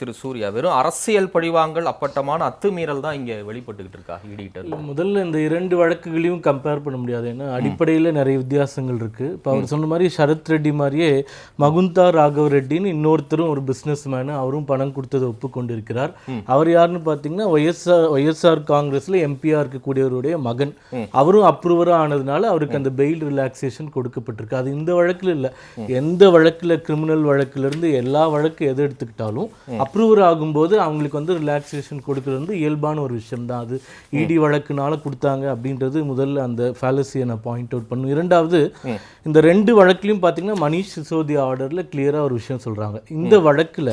திரு சூர்யா வெறும் அரசியல் பழிவாங்கல் அப்பட்டமான அத்துமீறல் தான் இங்க வெளிப்பட்டுக்கிட்டு இருக்கா இடிட்ட இல்ல, முதல்ல இந்த இரண்டு வழக்குகளையும் கம்பேர் பண்ண முடியாது. ஏன்னா அடிப்படையில் நிறைய வித்தியாசங்கள் இருக்கு. இப்போ அவர் சொன்ன மாதிரி சரத் ரெட்டி மாதிரியே மகுந்தா ராகவ ரெட்டின்னு இன்னொருத்தரும் ஒரு பிஸ்னஸ் மேனு அவரும் பணம் கொடுத்ததை ஒப்புக்கொண்டிருக்கிறார். அவர் யாருன்னு பார்த்தீங்கன்னா ஒய்எஸ்ஆர் ஒய்எஸ்ஆர் காங்கிரஸ்ல எம்பியா இருக்கக்கூடியவருடைய மகன். அவரும் அப்ரூவராக ஆனதுனால அவருக்கு அந்த பெயில் ரிலாக்ஸேஷன் கொடுக்கப்பட்டிருக்கு. அது இந்த வழக்குல இல்லை. எந்த வழக்குல கிரிமினல் வழக்குல இருந்து எல்லா வழக்கு எது எடுத்துக்கிட்டாலும் அப்ரூவர் ஆகும்போது அவங்களுக்கு வந்து ரிலாக்ஸேஷன் கொடுக்கறது வந்து இயல்பான ஒரு விஷயம் தான் அது இடி வழக்குனால கொடுத்தாங்க அப்படின்றது முதல்ல அந்த ஃபேலசியை நான் பாயிண்ட் அவுட் பண்ணும். இரண்டாவது இந்த ரெண்டு வழக்குலையும் பார்த்தீங்கன்னா மணிஷ் சிசோதியா ஆர்டரில் கிளியராக ஒரு விஷயம் சொல்றாங்க. இந்த வழக்குல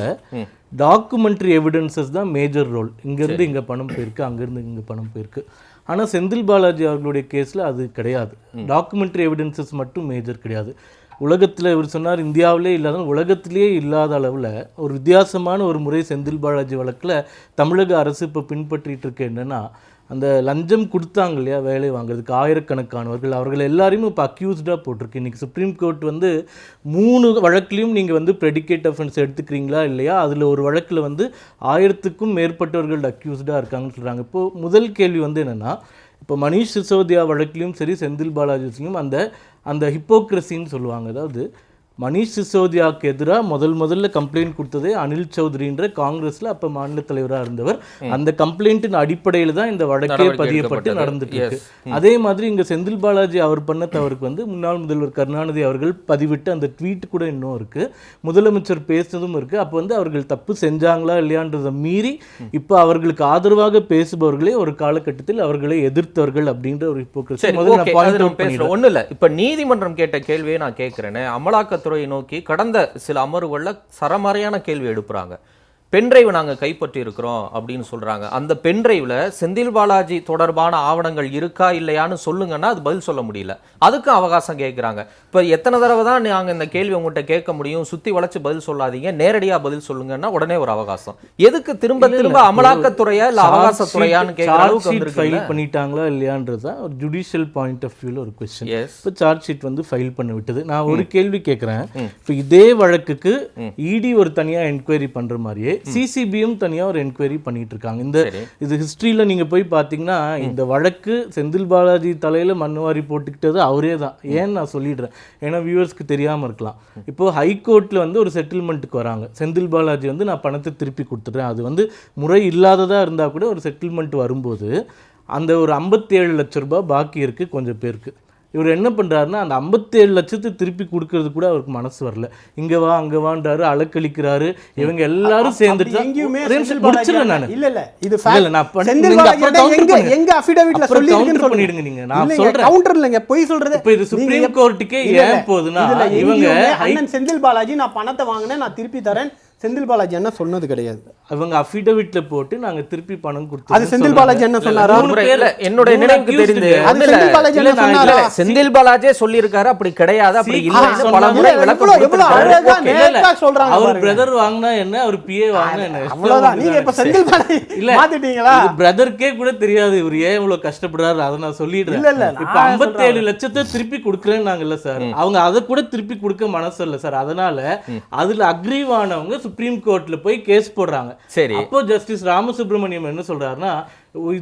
டாக்குமெண்ட்ரி எவிடன்சஸ் தான் மேஜர் ரோல் இங்கேருந்து இங்கே பணம் போயிருக்கு அங்கேருந்து இங்கே பணம் போயிருக்கு. ஆனா செந்தில் பாலாஜி அவர்களுடைய கேஸ்ல அது கிடையாது. டாக்குமெண்ட்ரி எவிடன்சஸ் மட்டும் மேஜர் கிடையாது. உலகத்தில் இவர் சொன்னார் இந்தியாவிலே இல்லாத உலகத்திலேயே இல்லாத அளவில் ஒரு வித்தியாசமான ஒரு முறை செந்தில் பாலாஜி வழக்கில் தமிழக அரசு இப்போ பின்பற்றிட்டு இருக்கு என்னென்னா அந்த லஞ்சம் கொடுத்தாங்க இல்லையா வேலை வாங்குறதுக்கு ஆயிரக்கணக்கானவர்கள். அவர்கள் எல்லாரையும் இப்போ அக்யூஸ்டாக போட்டிருக்கு. இன்றைக்கி சுப்ரீம் கோர்ட் வந்து மூணு வழக்குலேயும் நீங்கள் வந்து ப்ரெடிகேட் அஃபென்ஸ் எடுத்துக்கிறீங்களா இல்லையா அதில் ஒரு வழக்கில் வந்து ஆயிரத்துக்கும் மேற்பட்டவர்கள் அக்யூஸ்டாக இருக்காங்கன்னு சொல்கிறாங்க இப்போ முதல் கேள்வி வந்து என்னென்னா இப்போ மணிஷ் சிசோதியா வழக்கிலையும் சரி செந்தில் பாலாஜிலையும் அந்த அந்த ஹிப்போக்ரஸின்னு சொல்லுவாங்க. அதாவது மணிஷ் சிசோதியாவுக்கு எதிராக முதல் முதல்ல கம்ப்ளைண்ட் கொடுத்ததே அனில் சௌத்ரின்ற காங்கிரஸ்ல அப்ப மாநில தலைவராக இருந்தவர். அந்த கம்ப்ளைண்ட்டின் அடிப்படையில் தான் இந்த வழக்கே பதியப்பட்டு. நடந்துட்டு இருக்கு. அதே மாதிரி இங்க செந்தில் பாலாஜி அவர் பண்ண தவறுக்கு வந்து முன்னாள் முதல்வர் கருணாநிதி அவர்கள் பதிவிட்ட அந்த ட்வீட் கூட இன்னும் இருக்கு. முதலமைச்சர் பேசுனதும் இருக்கு. அப்போ வந்து அவர்கள் தப்பு செஞ்சாங்களா இல்லையான்றதை மீறி இப்போ அவர்களுக்கு ஆதரவாக பேசுபவர்களே ஒரு காலகட்டத்தில் அவர்களை எதிர்த்தவர்கள் அப்படின்ற ஒரு பேசுறோம் ஒண்ணு இல்ல இப்ப நீதிமன்றம் கேட்ட கேள்வியை நான் கேட்கிறேனே துறையை நோக்கி கடந்த சில அமர்வுகளில் சரமாரியான கேள்வி எழுப்புறாங்க. பென்டிரைவ் நாங்க கைப்பற்றி இருக்கிறோம் அப்படின்னு சொல்றாங்க. அந்த பென்டிரைவ்ல செந்தில் பாலாஜி தொடர்பான ஆவணங்கள் இருக்கா இல்லையான்னு சொல்லுங்கன்னா அது பதில் சொல்ல முடியல. அதுக்கும் அவகாசம் கேட்குறாங்க இப்ப எத்தனை தடவை தான் நாங்க இந்த கேள்வி உங்ககிட்ட கேட்க முடியும்? சுத்தி வளைச்சு பதில் சொல்லாதீங்க. நேரடியா பதில் சொல்லுங்கன்னா உடனே ஒரு அவகாசம். எதுக்கு திரும்ப திரும்ப. அமலாக்கத்துறையா இல்ல அவகாசத்துறையான்னு அளவுக்கு ஃபைல் பண்ணிட்டாங்களா இல்லையான்றது தான் ஒரு ஜுடிஷியல் பாயிண்ட் ஆஃப் வியூல ஒரு கொஸ்டின் இப்போ சார்ஜ் ஷீட் வந்து ஃபைல் பண்ண விட்டது. நான் ஒரு கேள்வி கேட்குறேன் இப்போ இதே வழக்குக்கு இடி ஒரு தனியா என்கொயரி பண்ற மாதிரியே சிசிபியும் தனியா ஒரு என்கொயரி பண்ணிட்டு இருக்காங்க இந்த இது ஹிஸ்டரியில் நீங்க போய் பார்த்தீங்கன்னா இந்த வழக்கு செந்தில் பாலாஜி தலையில மண்ணுவாரி போட்டுக்கிட்டது அவரே தான். ஏன்னு நான் சொல்லிடுறேன்? ஏன்னா வியூவர்ஸ்க்கு தெரியாம இருக்கலாம். இப்போ ஹைகோர்ட்ல வந்து ஒரு செட்டில்மெண்ட்டுக்கு வராங்க. செந்தில் பாலாஜி வந்து நான் பணத்தை திருப்பி கொடுத்துட்றேன். அது வந்து முறை இல்லாததா இருந்தா கூட ஒரு செட்டில்மெண்ட் வரும்போது அந்த ஒரு 57 லட்ச ரூபாய் பாக்கி இருக்கு கொஞ்சம் பேருக்கு. இவர் என்ன பண்றாருன்னா அந்த 57 லட்சத்தை திருப்பி கொடுக்கறது கூட அவருக்கு மனசு வரல இங்க வா அங்க வான்றாரு அலக்களிக்கிறாரு இவங்க எல்லாரும் சேர்ந்துட்டு எங்கேயுமே முடிச்சிடுறேன் நானு இல்ல இல்ல இது இல்ல, இல்ல, நான் எங்க. எங்க அஃபிடவிட்ல சொல்லி பண்ணிடுங்க நீங்க. நான் சொல்றேன். கவுண்டர் இல்லங்க பொய் சொல்றது இப்ப இது சுப்ரீம் கோர்ட்டுக்கே. ஏன் போகுதுன்னா இவங்க அண்ணன் செந்தில் பாலாஜி நான் பணத்தை வாங்கினேன் நான் திருப்பி தரேன் செந்தில் பாலாஜி என்ன சொன்னது கிடையாது. அவங்க அஃபிடவிட்ல போட்டு நாங்க திருப்பி பணம் கொடுத்தோம் அது செந்தில் பாலாஜி என்ன சொன்னாரா? இல்ல, மூணு நினைவுக்கு தெரிந்து? அது இல்ல. செந்தில் பாலாஜி இல்ல, என்ன சொன்னாரா? இல்ல, செந்தில் பாலாஜே சொல்லியிருக்காரு அப்படி கிடையாது. அப்படி ஆ, பல. முறை இல்ல, விளக்கம் எவ்வளவு-. அழகா இல்ல, இல்ல. நேக்கா சொல்றாங்க அவர். பிரதர் வாங்கினா என்ன? அவர் பிஏ வாங்கினா என்ன? அவ்வளவுதான். நீங்க இப்ப செந்தில் பாலாஜி இல்ல. மாத்திட்டீங்களா? பிரதர்க்கே கூட தெரியாது. இவர் ஏன் இவ்வளவு கஷ்டப்படுறாரு? அதை நான் சொல்லிடுறேன். இல்ல, இல்ல, இப்ப நான் 57 லட்சத்தை திருப்பி கொடுக்குறேன்னு நாங்கல்ல சார் அவங்க அதை கூட திருப்பி கொடுக்க மனசு இல்ல சார். அதனால அதுல அக்ரீவ் ஆனவங்க சுப்ரீம் கோர்ட்ல போய் கேஸ் போடுறாங்க. சரி. அப்போ ஜஸ்டிஸ் ராமசுப்ரமணியம் என்ன சொல்றாருன்னா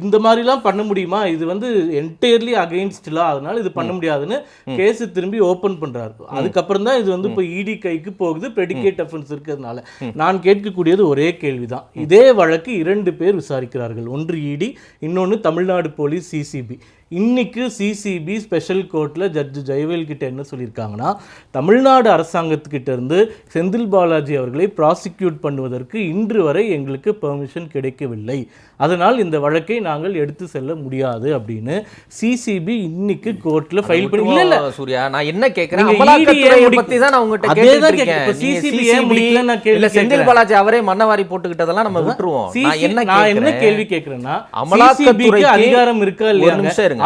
இந்த மாதிரிலாம் பண்ண முடியுமா? இது வந்து என்டையர்லி அகைன்ஸ்ட் லா அதனால இது பண்ண முடியாதுன்னு கேஸ் திரும்பி ஓபன் பண்றாரு. அதுக்கப்புறம் தான் இது வந்து இப்போ இடி கைக்கு போகுது ப்ரெடிகேட் அஃபென்ஸ் இருக்கிறதுனால. நான் கேட்கக்கூடியது ஒரே கேள்விதான். இதே வழக்கு இரண்டு பேர் விசாரிக்கிறார்கள். ஒன்று இடி இன்னொன்னு தமிழ்நாடு போலீஸ் சிசிபி இன்னைக்கு சிசிபி ஸ்பெஷல் கோர்ட்ல ஜட்ஜ் ஜெயவேல் கிட்ட என்ன சொல்லியிருக்காங்கன்னா தமிழ்நாடு அரசாங்கத்துக்கிட்ட இருந்து செந்தில் பாலாஜி அவர்களை ப்ராசிக்யூட் பண்ணுவதற்கு இன்று வரை எங்களுக்கு பெர்மிஷன் கிடைக்கவில்லை. அதனால் இந்த வழக்கை நாங்கள் எடுத்து செல்ல முடியாது அப்படின்னு சிசிபி இன்னைக்கு கோர்ட்ல ஃபைல் பண்ணி இல்ல சூர்யா. நான் என்ன ED ஏன் பத்தி தான் நான் உங்ககிட்ட கேட்டுட்டு CCB ஏன் முடிக்கல நான் கேள்வி செந்தில் கேட்கிறேன். பாலாஜி அவரே மன்னவாரி போட்டுக்கிட்டதெல்லாம் நம்ம விட்டுருவோம். நான் என்ன நான் என்ன கேள்வி கேட்கிறேன்னா அமலாக்கத்துறைக்கு அதிகாரம் இருக்கா இல்லையா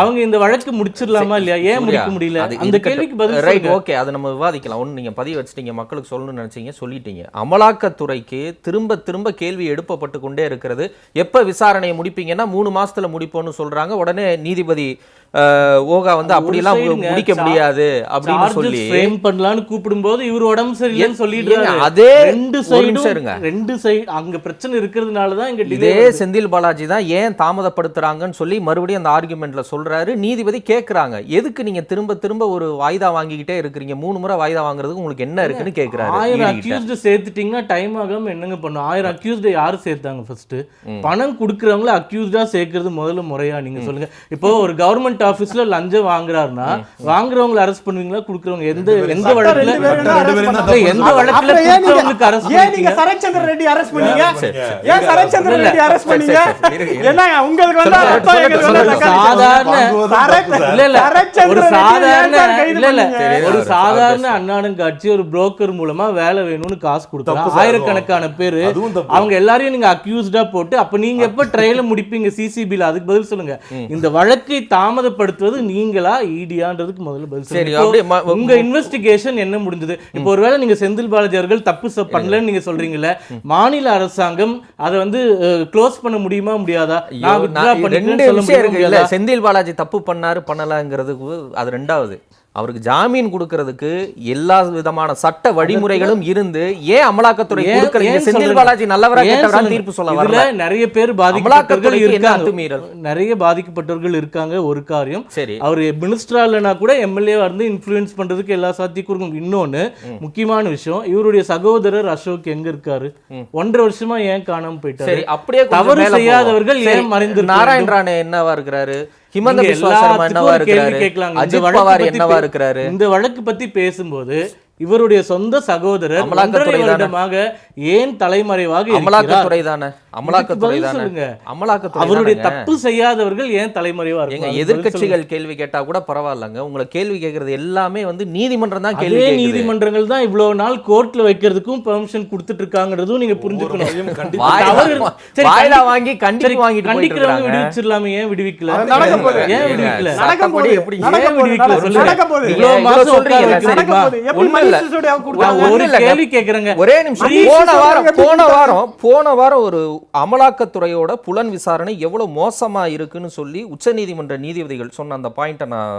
அவங்க இந்த வழக்கு முடிச்சிடலாமா இல்லையா? ஏன் முடிக்க முடியல? அந்த. கேள்விக்கு பதில் ரைட். ஓகே அதை நம்ம விவாதிக்கலாம். ஒன்று நீங்க பதிவு வச்சிட்டீங்க மக்களுக்கு சொல்லணும்னு நினைச்சீங்க சொல்லிட்டீங்க. அமலாக்கத்துறைக்கு திரும்ப திரும்ப கேள்வி எழுப்பப்பட்டு கொண்டே இருக்கிறது. எப்ப விசாரணையை முடிப்பீங்கன்னா மூணு மாசத்துல முடிப்போம்னு சொல்றாங்க. உடனே நீதிபதி ஓகா வந்து அப்படியெல்லாம் மு- சைடுங்க, முடிக்க முடியாது அப்படின்னு சொல்லி frame பண்ணலாம்னு கூப்பிடும்போது இவர் உடம்பு சரியில்லைன்னு ஏங்க, அதே ரெண்டு சைடும். ரெண்டு சைடு அங்க பிரச்சனை இருக்கிறதுனால தான் இங்க இதே செந்தில் பாலாஜி தான் ஏன் தாமதப்படுத்துறாங்கன்னு சொல்லி மறுபடியும் அந்த ஆர்குமெண்ட்ல சொல்றாரு. நீதிபதி கேக்குறாங்க. எதுக்கு நீங்க திரும்ப திரும்ப ஒரு வாய்தா வாங்கிக்கிட்டே இருக்கிறீங்க? மூணு முறை வாய்தா வாங்குறதுக்கு உங்களுக்கு என்ன இருக்குன்னு கேக்குறாரு ஆயிரம். அக்யூஸ்டு சேர்த்துட்டீங்கன்னா டைம் ஆகாம என்னங்க பண்ணும்? ஆயிரம் அக்யூஸ்டு யாரு சேர்த்தாங்க ஃபர்ஸ்ட் பணம் கொடுக்குறவங்கள அக்யூஸ்டா சேர்க்கறது முதல்ல முறையா நீங்க சொல்லுங்க. இப்போ ஒரு கவர்மெண்ட் ஆபீஸ்ல லஞ்சம் வாங்குறாருன்னா வாங்குறவங்கள அரெஸ்ட் பண்ணுவீங்களா? கொடுக்குறவங்க எந்த எந்த வழக்குல எந்த வழக்குல கொடுக்குறவங்களுக்கு arrest ஏன் நீங்க பண்ணீங்க? சரத்சந்திர ரெட்டி அரெஸ்ட் பண்ணீங்க? ஏன் சரத்சந்திர ரெட்டி அரெஸ்ட் பண்ணீங்க? என்ன உங்களுக்கு வந்து சாதாரண இல்ல இல்ல. ஒரு சாதாரண இல்ல இல்ல? ஒரு சாதாரண அண்ணாடம் காட்சி ஒரு புரோக்கர் மூலமா வேலை வேணும்னு காசு சார். ஆயிரக்கணக்கான பேரு. அவங்க எல்லாரையும் நீங்க அக்யூஸ்டா போட்டு அப்ப நீங்க எப்ப ட்ரையல முடிப்பீங்க சிசிபில அதுக்கு பதில் சொல்லுங்க. இந்த வழக்கை தாமதப்படுத்துவது நீங்களா ஈடியான்றதுக்கு முதல்ல பதில் சரி, உங்க இன்வெஸ்டிகேஷன் என்ன முடிஞ்சது? இப்போ ஒருவேளை நீங்க செந்தில் பாலாஜி அவர்கள் தப்பு பண்ணலன்னு நீங்க சொல்றீங்கல்ல மாநில அரசாங்கம் அதை வந்து க்ளோஸ் பண்ண முடியுமா முடியாதா? ரெண்டு விஷயம் இருக்கு? செந்தில் பாலாஜி தப்பு பண்ணாரு பண்ணலங்கிறதுக்கு அது ரெண்டாவது. அவருக்கு ஜாமீன் கொடுக்கறதுக்கு எல்லா விதமான சட்ட வழிமுறைகளும் இருந்து ஏன் அமலாக்கத்துறை ஏன் செந்தில்? பாலாஜி நல்லவரா கெட்டவரா? தீர்ப்பு சொல்ல வரல. நிறைய பேர் பாதிக்கப்பட்டவர்கள் இருக்காங்க? நிறைய பாதிக்கப்பட்டவர்கள் இருக்காங்க ஒரு காரியம். சரி. அவர் மினிஸ்டரா இல்லைனா கூட எம்எல்ஏவா இருந்து இன்ஃப்ளூயன்ஸ் பண்றதுக்கு எல்லா சாத்தியக்கும் இருக்கும் இன்னொன்னு முக்கியமான விஷயம் இவருடைய சகோதரர் அசோக் எங்க இருக்காரு? ஒன்றரை வருஷமா ஏன் காணாம போயிட்டாரு? சரி அப்படியே தவறு. செய்யாதவர்கள் ஏன் மறைந்திருக்க நாராயண் ராணே என்னவா இருக்கிறாரு? ஹிமந்த கேள்வி. இந்த அஜித் பவார் என்னவா இருக்கிறாரு இந்த வழக்கு பத்தி பேசும்போது இவருடைய சொந்த சகோதரர் அமலாக்கத்துறை. வருடமாக ஏன் தலைமறைவாக? அமலாக்கத்துறை தானே அமலாக்கத்துறை தானே. அமலாக்கத்துறை அவருடைய. தப்பு செய்யாதவர்கள் ஏன் தலைமறைவா எங்க இருக்காங்க எதிர்க்கட்சிகள் கேள்வி கேட்டா கூட பரவாயில்லங்க உங்களை கேள்வி கேட்கறது எல்லாமே வந்து நீதிமன்றம் தான் கேள்வி நீதிமன்றங்கள் தான் இவ்வளவு நாள் கோர்ட்ல வைக்கிறதுக்கும் பெர்மிஷன் கொடுத்துட்டு இருக்காங்கிறதும் நீங்க புரிஞ்சுக்கணும் வாயிலா- வாங்கி கண்டிப்பு வாங்கிட்டு கண்டிக்கிறவங்க இருக்காங்க. விடுவிச்சிடலாமே ஏன் விடுவிக்கல. ஏன் விடுவிக்கல நடக்க சட்டப்படி போகுது. எப்படி நடக்க ஏன். விடுவிக்கல நடக்க- சொல்லுங்க. இவ்வளவு மாசம் இல்ல. ஒரு நிமிஷம். போன வாரம் எப்படி போன கொடுத்தாங்க? வாரம் போன வாரம் ஒரு அமலாக்கத்துறையோட புலன் விசாரணை எவ்வளவு மோசமா இருக்குன்னு சொல்லி உச்சநீதிமன்ற நீதிபதிகள் சொன்ன அந்த பாயிண்ட்டை நான்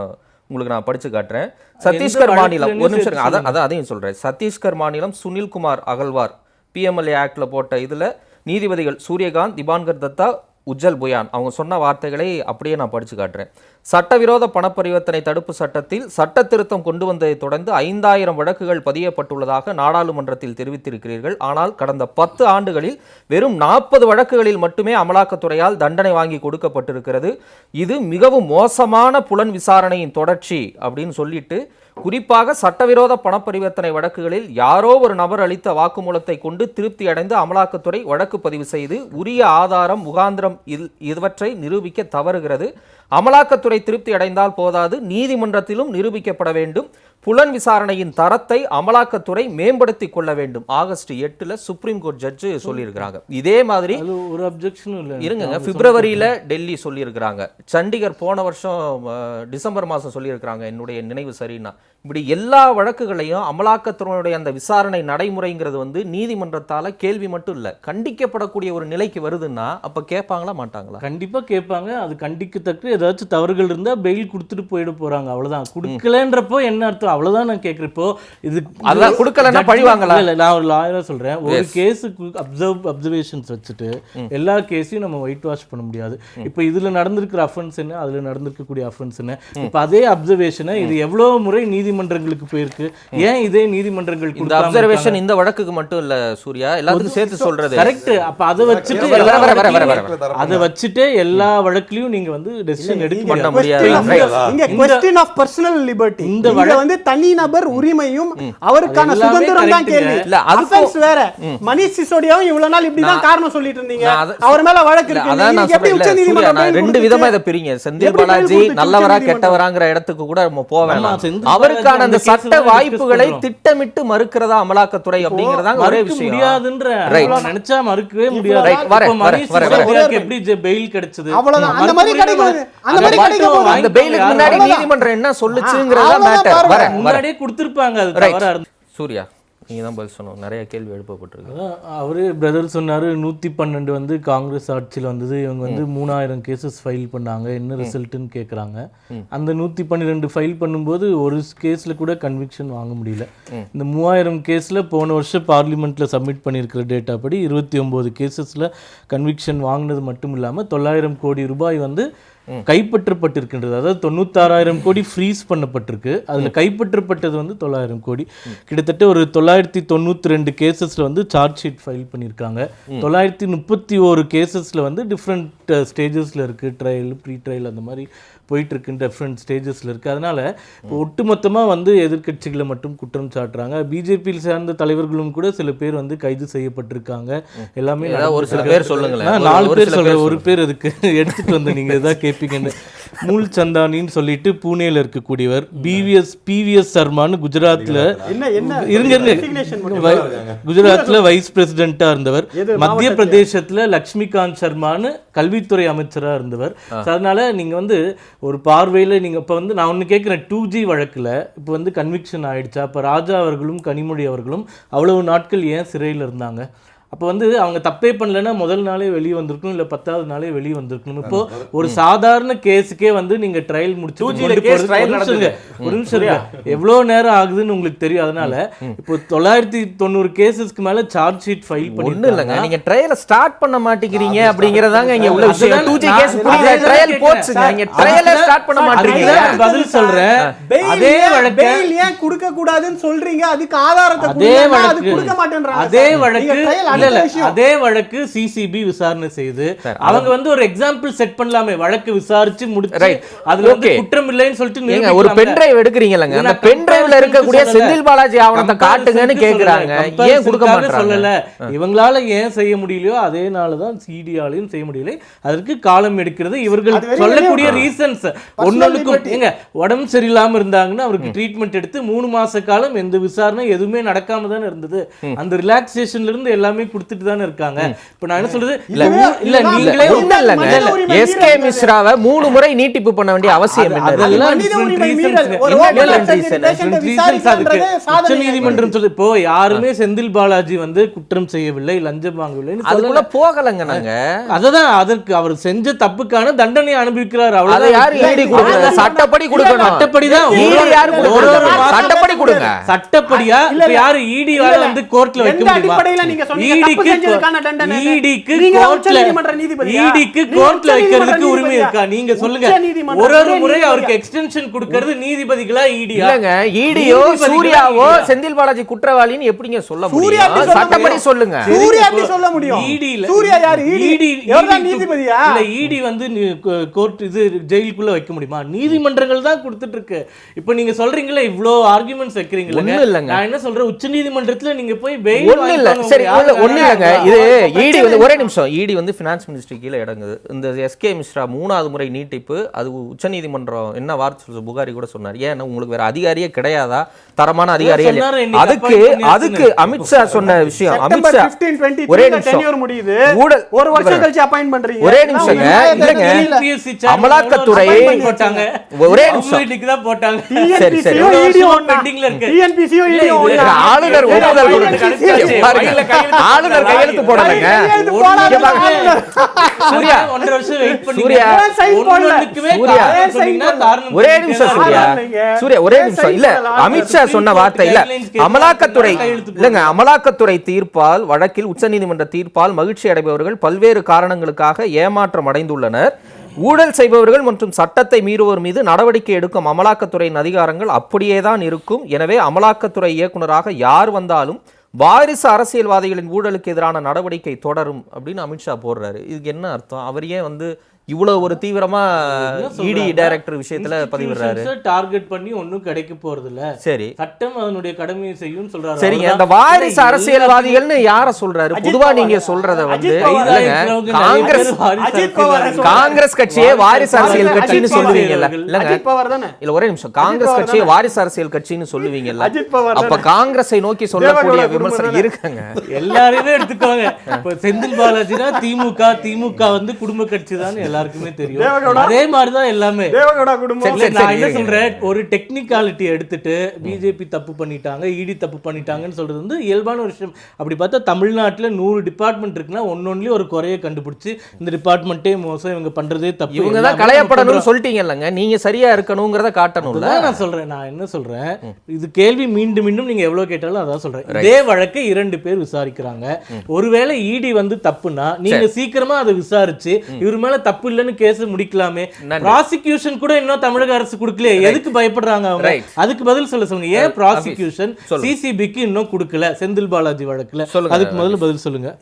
உங்களுக்கு நான் படிச்சு காட்டுறேன். சத்தீஸ்கர் மாநிலம் ஒரு நிமிஷம் அதான் அதான் அதையும் சொல்றேன். சத்தீஸ்கர் மாநிலம் சுனில்குமார் அகல்வார் பிஎம்எல்ஏ ஆக்ட்ல போட்ட இதுல நீதிபதிகள் சூரியகாந்த் திபான்கர் தத்தா உஜ்ஜல் புயான் அவங்க சொன்ன வார்த்தைகளை அப்படியே நான் படித்து காட்டுறேன். சட்டவிரோத பணப்பரிவர்த்தனை தடுப்பு சட்டத்தில் சட்ட திருத்தம் கொண்டு வந்ததை தொடர்ந்து ஐந்தாயிரம் வழக்குகள் பதியப்பட்டுள்ளதாக நாடாளுமன்றத்தில் தெரிவித்திருக்கிறீர்கள். ஆனால் கடந்த பத்து ஆண்டுகளில் வெறும் நாற்பது வழக்குகளில் மட்டுமே அமலாக்கத்துறையால் தண்டனை வாங்கி கொடுக்கப்பட்டிருக்கிறது. இது மிகவும் மோசமான புலன் விசாரணையின் தொடர்ச்சி அப்படின்னு சொல்லிட்டு குறிப்பாக சட்டவிரோத பணப்பரிவர்த்தனை வழக்குகளில் யாரோ ஒரு நபர் அளித்த வாக்குமூலத்தை கொண்டு திருப்தி அடைந்து அமலாக்கத்துறை வழக்கு பதிவு செய்து உரிய ஆதாரம் முகாந்திரம் இவற்றை நிரூபிக்க தவறுகிறது. அமலாக்கத்துறை திருப்தி அடைந்தால் போதாது. நீதிமன்றத்திலும் நிரூபிக்கப்பட வேண்டும். புலன் விசாரணையின் தரத்தை அமலாக்கத்துறை மேம்படுத்திக் கொள்ள வேண்டும். ஆகஸ்ட் எட்டுல சுப்ரீம் கோர்ட் ஜட்ஜு சொல்லியிருக்கிறாங்க. இதே மாதிரி ஒரு அப்ஜெக்ஷனும் இல்ல. இருங்கங்க. பிப்ரவரியில டெல்லி சொல்லியிருக்கிறாங்க. சண்டிகர் போன வருஷம் டிசம்பர் மாசம் சொல்லியிருக்கிறாங்க என்னுடைய நினைவு சரின்னா. இப்படி எல்லா வழக்குகளையும் அமலாக்கத்துறையுடைய அந்த விசாரணை நடைமுறைங்கிறது வந்து நீதிமன்றத்தால கேள்வி மட்டும் இல்ல. கண்டிக்கப்படக்கூடிய ஒரு நிலைக்கு வருதுன்னா அப்ப கேட்பாங்களா மாட்டாங்களா? கண்டிப்பா கேட்பாங்க. அது கண்டிக்கத்தக்க ஏதாச்சும் தவறுகள் இருந்தா பெயில் கொடுத்துட்டு போயிட போறாங்க. அவ்வளவுதான். கொடுக்கலன்றப்போ என்ன அர்த்தம்? அவ்வளவுதான் நான் கேக்குறேன். இப்போ இது அதான் கொடுக்கலன்னா பழி வாங்கலாம். இல்ல, நான் ஒரு லாயரா சொல்றேன். ஒரு கேஸுக்கு அப்சர்வ் அப்சர்வேஷன்ஸ் வச்சுட்டு எல்லா கேஸையும் நம்ம ஒயிட் வாஷ் பண்ண முடியாது. இப்போ இதுல நடந்திருக்கிற அஃபென்ஸ் என்ன? அதுல நடந்திருக்கக்கூடிய அஃபென்ஸ் என்ன? இப்போ அதே அப்சர்வேஷனை இது எவ்வளவு முறை நீதிமன்றங்களுக்கு போயிருக்கு? ஏன் இதே நீதிமன்றங்களுக்கு இந்த அப்சர்வேஷன் இந்த வழக்குக்கு மட்டும் இல்ல சூர்யா. எல்லாத்துக்கும் சேர்த்து சொல்றது. கரெக்ட் அப்ப அதை வச்சுட்டு. அதை வச்சுட்டு எல்லா வழக்குலயும் நீங்க வந்து டெசிஷன் எடுக்க பண்ண முடியாது. இங்க question of personal liberty. இந்த வந்து தனிநபர் உரிமையும் அவருக்கான சுதந்திரம் தான் கேள்வி. Offense வேற. மணிஷ் சிசோடியாவும் இவ்வளவு நாள் இப்படிதான் காரணம் சொல்லிட்டு இருந்தீங்க. அவர் மேல வழக்கு இருக்கு. ரெண்டு? விதமா இதை பிரிங்க. செந்தில் பாலாஜி நல்லவரா? கெட்டவராங்கிற இடத்துக்கு கூட நம்ம போக செந்தில் அவருக்கான அந்த சட்ட வாய்ப்புகளை திட்டமிட்டு மறுக்கிறதா அமலாக்கத்துறை அப்படிங்கறதாங்க ஒரே விஷயம். முடியாதுன்ற. நினைச்சா மறுக்கவே முடியாது. எப்படி பெயில் கிடைச்சது? அவ்வளவுதான். அந்த மாதிரி கிடைக்காது. அந்த மாதிரி அதை கிடைக்க மட்டும் போகுது. அந்த பெயிலுக்கு முன்னாடி. நீதிமன்றம் என்ன சொல்லுச்சுங்கிறதா மேட்டர் பாருங்க. முன்னாடியே கொடுத்திருப்பாங்க அது தவறா இருந்து. சூர்யா நீங்க தான் பதில் சொல்லணும். நிறைய கேள்வி எழுப்பப்பட்டிருக்கு. அவரே பிரதர் சொன்னாரு நூத்தி பன்னெண்டு வந்து காங்கிரஸ் ஆட்சியில் வந்தது இவங்க வந்து மூணாயிரம் கேசஸ் ஃபைல் பண்ணாங்க என்ன ரிசல்ட்னு கேக்குறாங்க. அந்த நூத்தி பன்னிரெண்டு ஃபைல் பண்ணும்போது ஒரு கேஸ்ல கூட கன்விக்ஷன் வாங்க முடியல. இந்த மூவாயிரம் கேஸ்ல போன வருஷம் பார்லிமெண்ட்ல சப்மிட் பண்ணியிருக்கிற டேட்டா படி இருபத்தி ஒன்பது கேசஸ்ல கன்விக்ஷன் வாங்கினது மட்டும் இல்லாம தொள்ளாயிரம் கோடி ரூபாய் வந்து கைப்பற்றப்பட்டிருக்கின்றது. அதாவது தொண்ணூத்தாறாயிரம் கோடி ஃப்ரீஸ் பண்ணப்பட்டிருக்கு. அதுல கைப்பற்றப்பட்டது வந்து தொள்ளாயிரம் கோடி. கிட்டத்தட்ட ஒரு தொள்ளாயிரத்தி தொண்ணூத்தி ரெண்டு கேசஸ்ல வந்து சார்ஜ் ஷீட் ஃபைல் பண்ணியிருக்காங்க தொள்ளாயிரத்தி முப்பத்தி ஒரு கேசஸ்ல வந்து டிஃப்ரெண்ட் ஸ்டேஜஸ்ல இருக்கு. ட்ரையல் ப்ரீ ட்ரையல் அந்த மாதிரி போயிட்டு இருக்கு டிஃப்ரெண்ட் ஸ்டேஜஸ்ல இருக்கு. அதனால இப்போ ஒட்டுமொத்தமா வந்து எதிர்க்கட்சிகளை மட்டும் குற்றம் சாட்டுறாங்க. பிஜேபியில் சேர்ந்த தலைவர்களும் கூட சில பேர் வந்து கைது செய்யப்பட்டிருக்காங்க. எல்லாமே ஒரு சில. பேர் சொல்லுங்களேன். ஒரு- நாலு பேர் சில சொல்றேன். பேர் ஒரு பேர் அதுக்கு எடுத்துட்டு வந்து நீங்க எதாவது கேட்பீங்கன்னு மூல் சந்தானின்னு சொல்லிட்டு பூனேல இருக்கக்கூடியவர். பிவிஎஸ் பிவிஎஸ் சர்மான்னு குஜராத்ல என்ன என்ன? இருங்க இருங்க. குஜராத்ல வைஸ் பிரசிடென்ட்டா இருந்தவர். மத்திய? பிரதேசத்துல லக்ஷ்மிகாந்த் சர்மான்னு கல்வித்துறை அமைச்சரா இருந்தவர். அதனால நீங்க வந்து ஒரு பார்வையில நீங்க இப்ப வந்து நான் ஒண்ணு கேட்கிறேன் டூ ஜி வழக்குல இப்ப வந்து கன்விக்ஷன் ஆயிடுச்சா? அப்ப ராஜா அவர்களும் கனிமொழி அவர்களும் அவ்வளவு நாட்கள் ஏன் சிறையில இருந்தாங்க? அப்போ வந்து அவங்க தப்பே பண்ணலன்னா முதல் நாளே வெளியே வந்திருக்கணும் இல்ல பத்தாவது நாளே வெளியே வந்திருக்கணும். இப்போ ஒரு சாதாரண கேஸுக்கே வந்து நீங்க ட்ரையல் முடிச்சு 2G ல கொண்டு case போறது- trial ஒரு நிமிஷம். எவ்வளவு நேரம் ஆகுதுன்னு உங்களுக்கு தெரியும். அதனால இப்போ தொள்ளாயிரத்தி தொண்ணூறு கேசஸ்க்கு மேல சார்ஜ் ஷீட் ஃபைல் ஒண்ணு இல்லைங்க. பண்ணி நீங்க ட்ரையல ஸ்டார்ட் பண்ண மாட்டேங்கிறீங்க அப்படிங்கறதாங்க இங்க உள்ள விஷயம். கேஸ் புரியல ட்ரையல். போச்சுங்க. நீங்க ட்ரையல ஸ்டார்ட் பண்ண மாட்டேங்கிறீங்க அதுதான் பதில் சொல்றேன். அதே வழக்கு ஏன் கொடுக்க கூடாதுன்னு சொல்றீங்க? அதுக்கு ஆதாரத்தை அதே வழக்கு கொடுக்க மாட்டேன்றாங்க அதே. வழக்கு இல்ல. அதே வழக்கு சிசிபி விசாரணை செய்து அவங்க வந்து ஒரு எக்ஸாம்பிள் செட் பண்ணலாமே வழக்கு விசாரிச்சு முடிச்சு. அதுல வந்து. குற்றம் இல்லைன்னு சொல்லிட்டு ஒரு. பென் டிரைவ் எடுக்கிறீங்களங்க அந்த பென் டிரைவ்ல இருக்கக்கூடிய. செந்தில் பாலாஜி ஆவணத்தை காட்டுங்கன்னு கேக்குறாங்க. ஏன் கொடுக்க மாட்டாங்க சொல்லல இவங்களால ஏன் செய்ய முடியலையோ அதே நாளதான் சிடிஆலையும் செய்ய முடியல அதற்கு காலம் எடுக்கிறது இவர்கள் சொல்லக்கூடிய ரீசன்ஸ் ஒன்னொன்னுக்கும். ஏங்க உடம்பு சரியில்லாம இருந்தாங்கன்னா அவருக்கு ட்ரீட்மெண்ட் எடுத்து மூணு மாச காலம் எந்த விசாரணை எதுவுமே நடக்காம தானே இருந்தது அந்த ரிலாக்ஸேஷன்ல இருந்து எல்லாமே கொடுத்துட்டு தானே இருக்காங்க. இப்ப நான் என்ன சொல்றது? இல்ல இல்ல நீங்களே உரிமை எஸ்கே மிஸ்ராவை மூணு முறை நீட்டிப்பு பண்ண வேண்டிய அவசியம். உச்சநீதிமன்றம் சொல்லு இப்போ யாருமே செந்தில் பாலாஜி வந்து குற்றம் செய்யவில்லை லஞ்சம் வாங்கவில்லைன்னு அதுக்குள்ள போகலங்க நாங்க. அததான் அதற்கு அவர் செஞ்ச தப்புக்கான தண்டனை அனுபவிக்கிறார். அதை அவ்வளவுதான் யாரு ஈடி சட்டப்படி கொடுக்கணும். கொடுக்கறது வார்த்தை- சட்டப்படி கொடுங்க. சட்டப்படியா? இல்ல, இல்ல. யாரு ஈடி இல்ல, இல்ல. வந்து கோர்ட்ல வைக்க முடியுமா? வைக்கிறதுக்கு உரிமை? இருக்கா? நீங்க சொல்லுங்க. ஒரு ஒரு முறை? அவருக்கு எக்ஸ்டென்ஷன் கொடுக்கிறது நீதிபதிகளா ஈடியா? இல்லங்க ஈடியோ நீதிபதிகளா சூர்யாவோ ஈடியா? செந்தில் பாலாஜி குற்றவாளின்னு எப்படிங்க சொல்ல சூர்யா எப்படி முடியும் சொல்ல சட்டப்படி முடியும்? சொல்லுங்க. சூர்யா எப்படி சொல்ல முடியும்? ED இல்ல. சூர்யா யாரு? நீதிபதியா? இடி வந்து கோர்ட் இது ஜெயிலுக்குள்ள வைக்க முடியுமா? நீதிமன்றங்கள் தான் கொடுத்துட்டு இருக்கு இப்போ நீங்க சொல்றீங்களா இவ்ளோ ஆர்குமெண்ட்ஸ் வைக்கிறீங்களா இல்லைங்க. நான் என்ன சொல்றேன்? உச்ச நீதிமன்றத்துல நீங்க போய் பெயில் ஒண்ணு இல்ல. சரி ஒண்ணு இல்லங்க. இது ஈடி வந்து ஒரே நிமிஷம். ஈடி வந்து பினான்ஸ் மினிஸ்ட்ரி கீழே இடங்குது இந்த எஸ்கே மிஸ்ரா மூணாவது முறை நீட்டிப்பு அது உச்சநீதிமன்றம் என்ன வார்த்தை சொல்லுது? புகாரி கூட சொன்னார். ஏன்? உங்களுக்கு வேற அதிகாரியே கிடையாதா? தரமான அதிகாரியே அதுக்கு. அதுக்கு அமித்ஷா சொன்ன விஷயம். அமித்ஷா 15 23 ஒரே நிமிஷம். முடியுது. ஊழல் ஒரு வருஷம் கழிச்சு அப்பாயிண்ட் பண்றீங்க. ஒரே நியாயத்தை இல்லைங்க. அமலாக்கத்துறை போட்டாங்க ஒரே நிமிஷம். தான் போட்டாங்க. சரி, சரி. ஒண்ணா? ஆளுநர் ஒப்புதல் ஆளுநர் கையெழுத்து போடலைங்க. சூர்யா. ஒன்றரை வருஷம் வெயிட் பண்ணி? ஒரே நிமிஷம் சூர்யா சூர்யா ஒரே நிமிஷம் இல்ல? அமித்ஷா சொன்ன வார்த்தை இல்ல அமலாக்கத்துறை. இல்லங்க அமலாக்கத்துறை தீர்ப்பால் வழக்கில் உச்சநீதிமன்ற தீர்ப்பால் மகிழ்ச்சி அடைபவர்கள் பல்வேறு காரணங்களுக்காக ஏமாற்றம் அடைந்துள்ளனர் ஊழல் செய்பவர்கள் மற்றும் சட்டத்தை மீறுவோர் மீது நடவடிக்கை எடுக்கும் அமலாக்கத்துறையின் அதிகாரங்கள் அப்படியே தான் இருக்கும் எனவே அமலாக்கத்துறை இயக்குனராக யார் வந்தாலும் வாரிசு அரசியல்வாதிகளின் ஊழலுக்கு எதிரான நடவடிக்கை தொடரும் அப்படின்னு அமித்ஷா போடுறாரு. இதுக்கு என்ன அர்த்தம்? அவர் ஏன் வந்து இவ்வளவு ஒரு தீவிரமா இடி டைரக்டர் விஷயத்துல பதிவிடுறாரு டார்கெட் பண்ணி ஒண்ணும் கிடைக்க போறது இல்ல சரி சட்டம் அதனுடைய கடமையை செய்யும் சொல்றாரு சரிங்க. இந்த வாரிசு அரசியல்வாதிகள்னு யார சொல்றாரு பொதுவா. நீங்க சொல்றத வந்து காங்கிரஸ். காங்கிரஸ் கட்சியே வாரிசு அரசியல் கட்சின்னு சொல்லுவீங்கல்ல. இல்லங்க அஜித் பவார் தானே இல்ல ஒரே நிமிஷம் காங்கிரஸ் கட்சியை? வாரிசு அரசியல் கட்சின்னு சொல்லுவீங்கல்ல அஜித் பவார் அப்ப? காங்கிரஸை நோக்கி சொல்லக்கூடிய விமர்சனம் இருக்குங்க எல்லாரையுமே எடுத்துக்கோங்க செந்தில் பாலாஜினா திமுக திமுக வந்து குடும்ப கட்சி தான் எல்லாருக்குமே தெரியும். அதே மாதிரிதான் எல்லாமே. நான் என்ன. சொல்றேன்? ஒரு டெக்னிக்காலிட்டி எடுத்துட்டு பிஜேபி தப்பு பண்ணிட்டாங்க இடி தப்பு பண்ணிட்டாங்கன்னு சொல்றது வந்து இயல்பான ஒரு விஷயம். அப்படி பார்த்தா தமிழ்நாட்டுல நூறு டிபார்ட்மெண்ட் இருக்குன்னா ஒன்னொன்லி ஒரு குறைய கண்டுபிடிச்சு இந்த டிபார்ட்மெண்ட்டே மோசம் இவங்க பண்றதே தப்பு. இவங்க தான் களையப்படணும்னு சொல்லிட்டீங்க இல்லைங்க நீங்க சரியா இருக்கணுங்கிறத காட்டணும்ல. நான் சொல்றேன். நான் என்ன சொல்றேன்? இது கேள்வி மீண்டும் மீண்டும் நீங்க எவ்வளவு கேட்டாலும் அதான் சொல்றேன். இதே வழக்கை இரண்டு பேர் விசாரிக்கிறாங்க. ஒருவேளை இடி வந்து தப்புனா நீங்க சீக்கிரமா அதை விசாரிச்சு இவர் மேல தப்பு இல்லைன்னு கேஸ் முடிக்கலாமே. ப்ராசிக்யூஷன் கூட இன்னும் தமிழக அரசு கொடுக்கல எதுக்கு பயப்படுறாங்க அவங்க. அதுக்கு பதில் சொல்ல சொல்லுங்க. ஏன் ப்ராசிக்யூஷன். சிசிபிக்கு இன்னும் கொடுக்கல? செந்தில் பாலாஜி வழக்குல. அதுக்கு முதல்ல பதில் சொல்லுங்க.